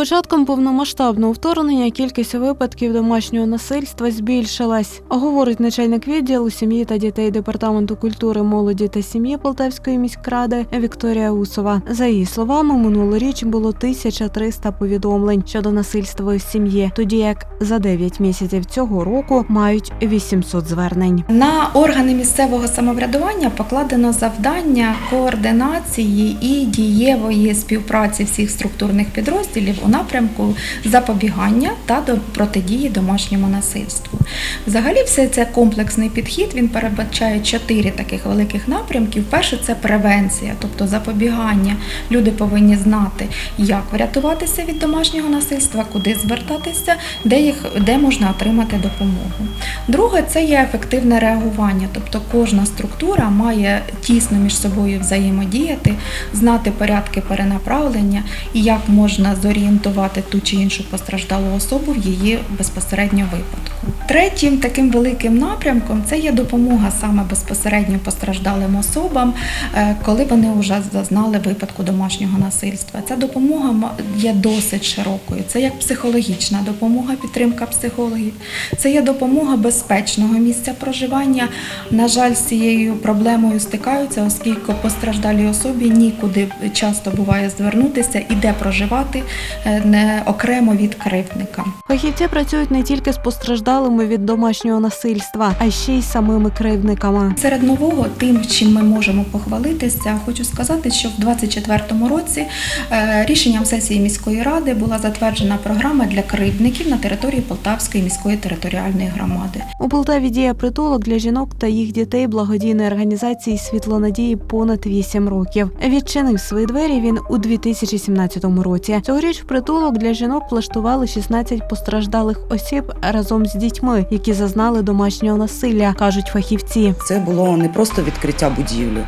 початком повномасштабного вторгнення кількість випадків домашнього насильства збільшилась, говорить начальник відділу сім'ї та дітей департаменту культури, молоді та сім'ї Полтавської міськради Вікторія Усова. За її словами, минулоріч було 1300 повідомлень щодо насильства в сім'ї, тоді як за 9 місяців цього року мають 800 звернень. На органи місцевого самоврядування покладено завдання координації і дієвої співпраці всіх структурних підрозділів напрямку запобігання та до протидії домашньому насильству. Взагалі, все це комплексний підхід. Він передбачає чотири таких великих напрямків. Перше це превенція, тобто запобігання. Люди повинні знати, як врятуватися від домашнього насильства, куди звертатися, де їх де можна отримати допомогу. Друге це є ефективне реагування, тобто кожна структура має тісно між собою взаємодіяти, знати порядки перенаправлення і як можна зорієнтувати ту чи іншу постраждалу особу в її безпосередньо випадку. Третім таким великим напрямком це є допомога саме безпосередньо постраждалим особам, е, коли вони вже зазнали випадку домашнього насильства. Ця допомога є досить широкою. Це як психологічна допомога, підтримка психологів, це є допомога безпечного місця проживання. На жаль, з цією проблемою стикаються, оскільки постраждалій особі нікуди часто буває звернутися і де проживати е, не окремо від кривдника. Фахівці працюють не тільки з постраждалими від домашнього насильства, а ще й самими кривдниками. Серед нового, тим, чим ми можемо похвалитися, хочу сказати, що в 2024 році е, рішенням сесії міської ради була затверджена програма для кривдників на території Полтавської міської територіальної громади. У Полтаві діє притулок для жінок та їх дітей благодійної організації Світло надії понад 8 років. Відчинив свої двері він у 2017 році. Цьогоріч в притулок для жінок влаштували 16 постраждалих осіб разом з дітьми, які зазнали домашнього насилля, кажуть фахівці. Це було не просто відкриття будівлі,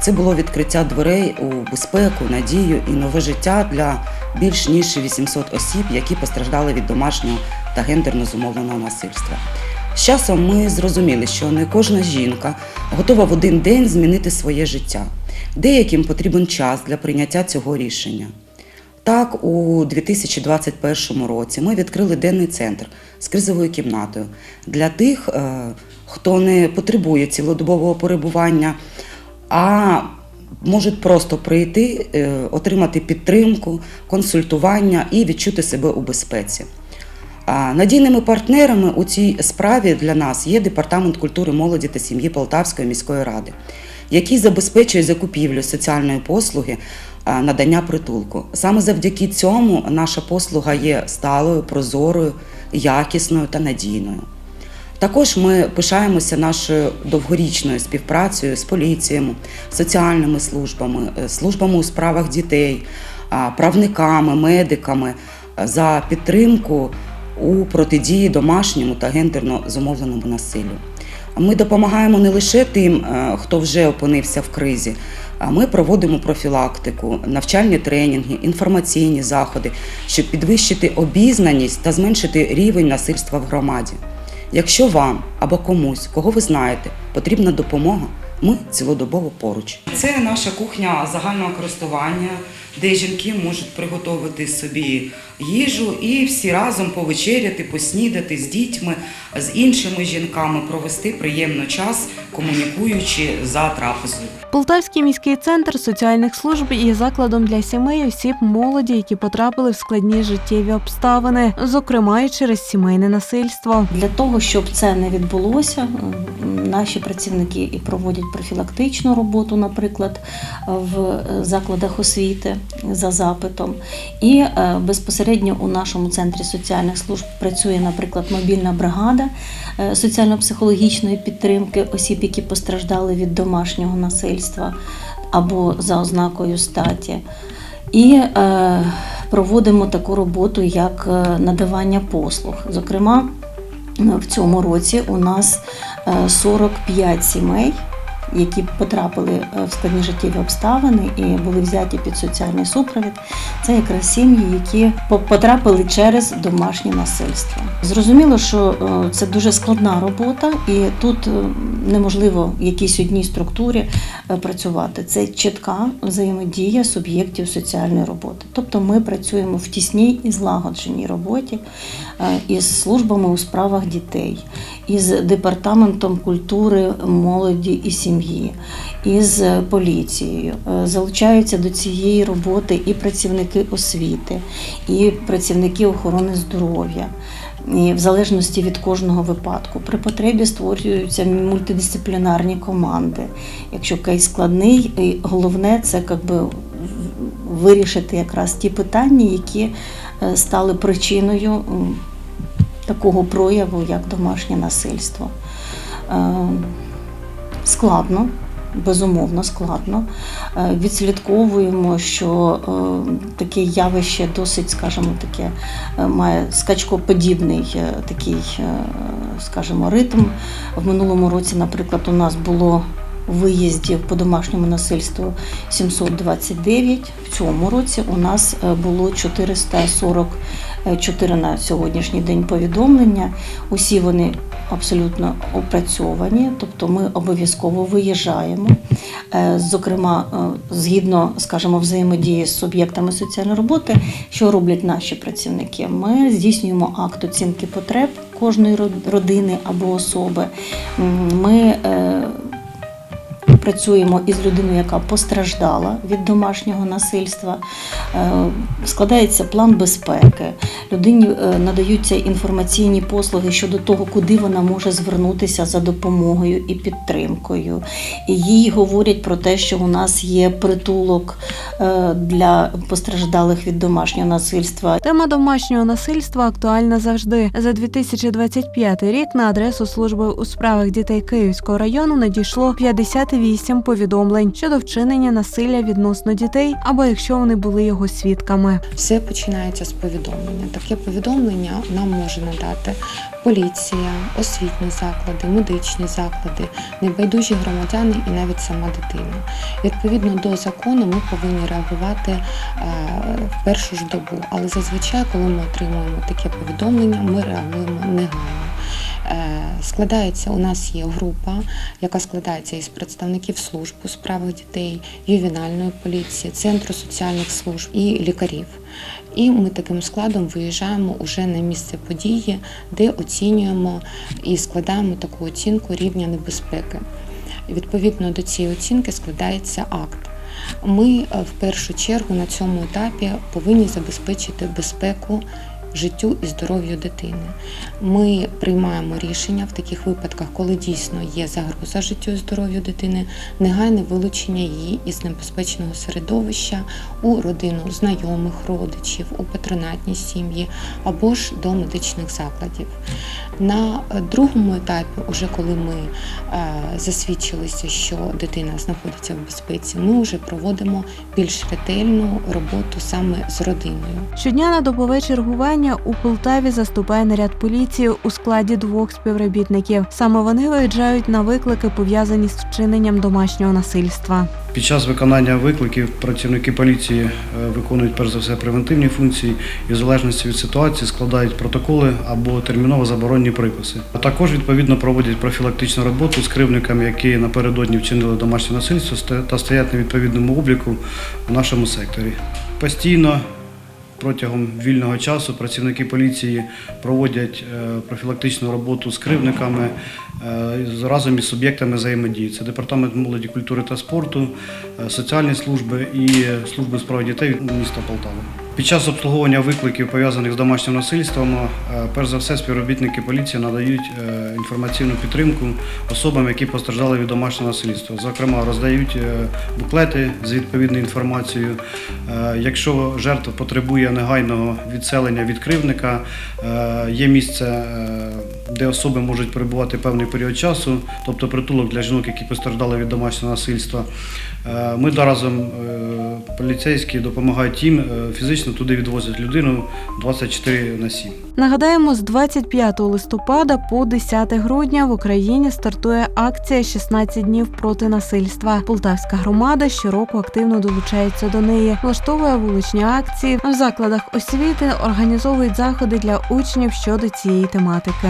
це було відкриття дверей у безпеку, надію і нове життя для більш ніж 800 осіб, які постраждали від домашнього та гендерно зумовленого насильства. З часом ми зрозуміли, що не кожна жінка готова в один день змінити своє життя. Деяким потрібен час для прийняття цього рішення. Так, у 2021 році ми відкрили денний центр з кризовою кімнатою для тих, е, хто не потребує цілодобового перебування, а можуть просто прийти, е, отримати підтримку, консультування і відчути себе у безпеці. Надійними партнерами у цій справі для нас є Департамент культури, молоді та сім'ї Полтавської міської ради, який забезпечує закупівлю соціальної послуги надання притулку. Саме завдяки цьому наша послуга є сталою, прозорою, якісною та надійною. Також ми пишаємося нашою довгорічною співпрацею з поліціями, соціальними службами, е, службами у справах дітей, правниками, медиками е, за підтримку у протидії домашньому та гендерно зумовленому насиллю. Ми допомагаємо не лише тим, е, хто вже опинився в кризі. а Ми проводимо профілактику, навчальні тренінги, інформаційні заходи, щоб підвищити обізнаність та зменшити рівень насильства в громаді. Якщо вам або комусь, кого ви знаєте, потрібна допомога, ми цілодобово поруч. Це наша кухня загального користування, де жінки можуть приготувати собі їжу і всі разом повечеряти, поснідати з дітьми, з іншими жінками, провести приємно час, комунікуючи за трапезою. Полтавський міський центр соціальних служб є закладом для сімей осіб молоді, які потрапили в складні життєві обставини, зокрема і через сімейне насильство. Для того, щоб це не відбулося, наші працівники і проводять профілактичну роботу, наприклад, в закладах освіти за запитом. І е, безпосередньо у нашому центрі соціальних служб працює, наприклад, мобільна бригада е, соціально-психологічної підтримки осіб, які постраждали від домашнього насильства або за ознакою статі. І е, проводимо таку роботу, як е, надавання послуг. Зокрема, в цьому році у нас е, 45 сімей які потрапили е, в складні життєві обставини і були взяті під соціальний супровід, це якраз сім'ї, які потрапили через домашнє насильство. Зрозуміло, що е, це дуже складна робота, і тут е, неможливо в якійсь одній структурі працювати. Це чітка взаємодія суб'єктів соціальної роботи. Тобто ми працюємо в тісній і злагодженій роботі із службами у справах дітей, із департаментом культури, молоді і сім'ї, із поліцією. Е, Залучаються до цієї роботи і працівники освіти, і працівники охорони здоров'я. І в залежності від кожного випадку. При потребі створюються мультидисциплінарні команди. Якщо кейс складний, і головне це якби вирішити якраз ті питання, які е, стали причиною такого прояву, як домашнє насильство складно, безумовно складно. Е, відслідковуємо, що е, таке явище досить, скажімо, таке е, має скачкоподібний такий, скажімо, ритм. В минулому році, наприклад, у нас було. Виїздів по домашньому насильству 729. В цьому році у нас було 440 Е, чотири на сьогоднішній день повідомлення. Усі вони абсолютно опрацьовані, тобто ми обов'язково виїжджаємо. Е, зокрема, е, згідно, скажімо, взаємодії з суб'єктами соціальної роботи, що роблять наші працівники, ми здійснюємо акт оцінки потреб кожної родини або особи. Ми працюємо із людиною, яка постраждала від домашнього насильства. Е, Складається план безпеки. Людині е, надаються інформаційні послуги щодо того, куди вона може звернутися за допомогою і підтримкою. Їй говорять про те, що у нас є притулок е, для постраждалих від домашнього насильства. Тема домашнього насильства актуальна завжди. За 2025 рік на адресу служби у справах дітей Київського району надійшло 58 повідомлень щодо вчинення насилля відносно дітей або якщо вони були його свідками. Все починається з повідомлення. Таке повідомлення нам може надати поліція, освітні заклади, медичні заклади, небайдужі громадяни і навіть сама дитина. Відповідно до закону, ми повинні реагувати е, в першу ж добу. Але зазвичай, коли ми отримуємо таке повідомлення, ми реагуємо негайно. Е, Складається у нас є група, яка складається із представників служб у справах дітей, ювенальної поліції, центру соціальних служб і лікарів. І ми таким складом виїжджаємо уже на місце події, де оцінюємо і складаємо таку оцінку рівня небезпеки. Відповідно до цієї оцінки складається акт. Ми е, в першу чергу на цьому етапі повинні забезпечити безпеку життю і здоров'ю дитини. Ми приймаємо рішення в таких випадках, коли дійсно є загроза життю і здоров'ю дитини, негайне вилучення її із небезпечного середовища у родину знайомих, родичів, у патронатні сім'ї або ж до медичних закладів. На е, другому етапі, уже коли ми е, засвідчилися, що дитина знаходиться в безпеці, ми вже проводимо більш ретельну роботу саме з родиною. Щодня на добове чергування у Полтаві заступає наряд поліції у складі двох співробітників. Саме вони виїжджають на виклики, пов'язані з вчиненням домашнього насильства. Під час виконання викликів працівники поліції е, виконують перш за все превентивні функції і в залежності від ситуації складають протоколи або терміново заборонні приписи. А також відповідно проводять профілактичну роботу з кривдниками, які напередодні вчинили домашнє насильство та стоять на відповідному обліку в нашому секторі. Постійно Протягом вільного часу працівники поліції проводять е, профілактичну роботу з кривдниками е, разом із суб'єктами взаємодії. Це департамент молоді, культури та спорту, е, соціальні служби і служби справ дітей міста Полтави. Під час обслуговування викликів пов'язаних з домашнім насильством, е, перш за все, співробітники поліції надають е, інформаційну підтримку особам, які постраждали від домашнього насильства. Зокрема, роздають е, буклети з відповідною інформацією. Якщо жертва потребує негайного відселення від кривдника, е, є місце, де особи можуть перебувати певний період часу, тобто притулок для жінок, які постраждали від домашнього насильства. Ми разом поліцейські допомагають їм фізично дійсно туди відвозять людину 24 на 7. Нагадаємо, з 25 листопада по 10 грудня в Україні стартує акція «16 днів проти насильства. Полтавська громада щороку активно долучається до неї, влаштовує вуличні акції в закладах освіти, організовують заходи для учнів щодо цієї тематики.